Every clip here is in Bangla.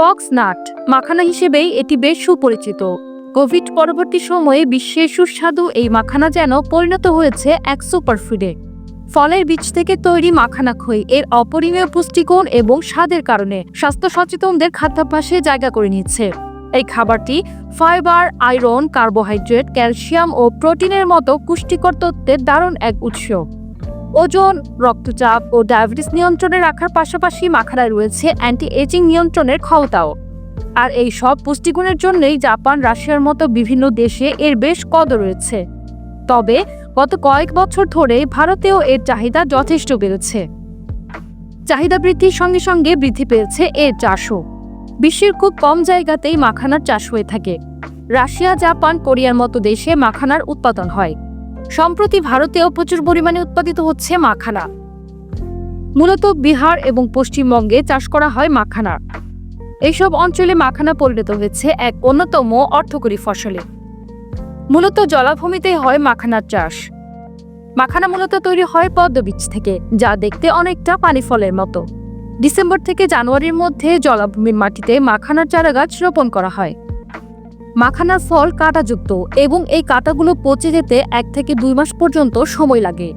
Fox nut. মাখানা হিসেবেই এটি বেশ সুপরিচিত। কোভিড পরবর্তী সময়ে বিশ্বের সুস্বাদু এই মাখানা যেন পরিণত হয়েছে এক সুপারফুডে। ফলের বীজ থেকে তৈরি মাখানা খই এর অপরিমেয় পুষ্টিগুণ এবং স্বাদের কারণে স্বাস্থ্য সচেতনদের খাদ্যাভ্যাসে জায়গা করে নিচ্ছে এই খাবারটি ফাইবার, আয়রন, কার্বোহাইড্রেট, ক্যালসিয়াম ও প্রোটিনের মতো পুষ্টিকর তত্ত্বের দারুণ এক উৎস। ওজন, রক্তচাপ ও ডায়াবেটিস নিয়ন্ত্রণে রাখার পাশাপাশি মাখানায় রয়েছে অ্যান্টি এজিং নিয়ন্ত্রণের ক্ষমতাও। আর এই সব পুষ্টিগুণের জন্যই জাপান, রাশিয়ার মতো বিভিন্ন দেশে এর বেশ কদর রয়েছে। তবে গত কয়েক বছর ধরে ভারতেও এর চাহিদা যথেষ্ট বেড়েছে। চাহিদা বৃদ্ধির সঙ্গে সঙ্গে বৃদ্ধি পেয়েছে এর চাষও। বিশ্বের খুব কম জায়গাতেই মাখানার চাষ হয়ে থাকে। রাশিয়া, জাপান, কোরিয়ার মতো দেশে মাখানার উৎপাদন হয়। সম্প্রতি ভারতেও প্রচুর পরিমাণে উৎপাদিত হচ্ছে মাখানা। মূলত বিহার এবং পশ্চিমবঙ্গে চাষ করা হয় মাখানা। এইসব অঞ্চলে মাখানা পরিণত হয়েছে এক অন্যতম অর্থকরী ফসলে। মূলত জলাভূমিতেই হয় মাখানার চাষ। মাখানা মূলত তৈরি হয় পদ্ম বীজ থেকে, যা দেখতে অনেকটা পানি ফলের মতো। ডিসেম্বর থেকে জানুয়ারির মধ্যে জলাভূমির মাটিতে মাখানার চারা গাছ রোপণ করা হয়। মাখানার ফল কাঁটাযুক্ত এবং এই কাঁটাগুলো পচে যেতে এক থেকে দুই মাস পর্যন্ত সময় লাগে।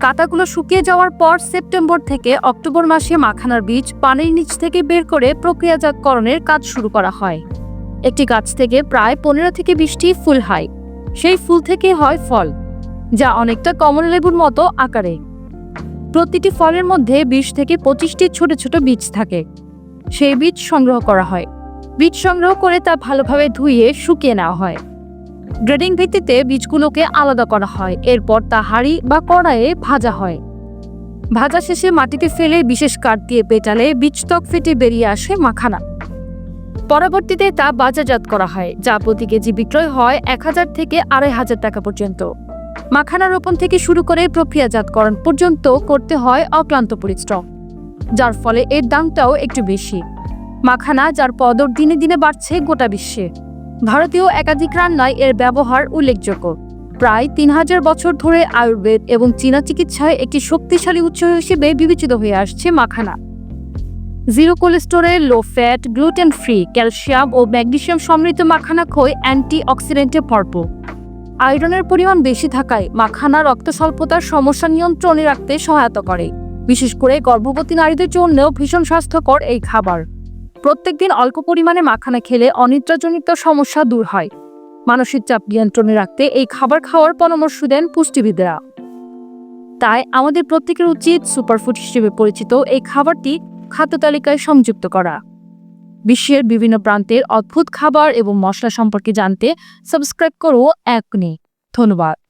কাঁটাগুলো শুকিয়ে যাওয়ার পর সেপ্টেম্বর থেকে অক্টোবর মাসে মাখানার বীজ পানির নিচ থেকে বের করে প্রক্রিয়াজাতকরণের কাজ শুরু করা হয়। একটি গাছ থেকে প্রায় পনেরো থেকে বিশটি ফুল হয়। সেই ফুল থেকে হয় ফল, যা অনেকটা কমলা লেবুর মতো আকারে। প্রতিটি ফলের মধ্যে বিশ থেকে পঁচিশটি ছোট ছোট বীজ থাকে। সেই বীজ সংগ্রহ করা হয়। বীজ সংগ্রহ করে তা ভালোভাবে ধুয়ে শুকিয়ে নেওয়া হয়। গ্রেডিং ভিত্তিতে বীজগুলোকে আলাদা করা হয়। এরপর তা হাঁড়ি বা কড়াইয়ে ভাজা হয়। ভাজা শেষে মাটিতে ফেলে বিশেষ কাঠ দিয়ে পেটালে বীজত্বক ফেটে বেরিয়ে আসে মাখানা। পরবর্তীতে তা বাজারজাত করা হয়, যা প্রতি কেজি বিক্রয় হয় এক হাজার থেকে আড়াই হাজার টাকা পর্যন্ত। মাখানা রোপণ থেকে শুরু করে প্রক্রিয়াজাতকরণ পর্যন্ত করতে হয় অক্লান্ত পরিশ্রম, যার ফলে এর দামটাও একটু বেশি। মাখানা, যার পদর দিনে দিনে বাড়ছে গোটা বিশ্বে। ভারতীয় একাধিক রান্নায় এর ব্যবহার উল্লেখযোগ্য। প্রায় তিন হাজার বছর ধরে আয়ুর্বেদ এবং চীনা চিকিৎসায় একটি শক্তিশালী উৎস হিসেবে বিবেচিত হয়ে আসছে makhana. Zero cholesterol low fat gluten free calcium ও ম্যাগনেসিয়াম সমৃদ্ধ মাখানা খই অ্যান্টি অক্সিডেন্টে ভরপুর। আয়রনের পরিমাণ বেশি থাকায় মাখানা রক্ত স্বল্পতার সমস্যা নিয়ন্ত্রণে রাখতে সহায়তা করে। বিশেষ করে গর্ভবতী নারীদের জন্যও ভীষণ স্বাস্থ্যকর এই খাবার। প্রত্যেকদিন অল্প পরিমাণে মাখানা খেলে অনিদ্রাজনিত সমস্যা দূর হয়। মানসিক চাপ নিয়ন্ত্রণে রাখতে এই খাবার খাওয়ার পরামর্শ দেন পুষ্টিবিদরা। তাই আমাদের প্রত্যেকের উচিত সুপারফুড হিসেবে পরিচিত এই খাবারটি খাদ্য তালিকায় সংযুক্ত করা। বিশ্বের বিভিন্ন প্রান্তের অদ্ভুত খাবার এবং মশলা সম্পর্কে জানতে সাবস্ক্রাইব করো এখনই ধন্যবাদ।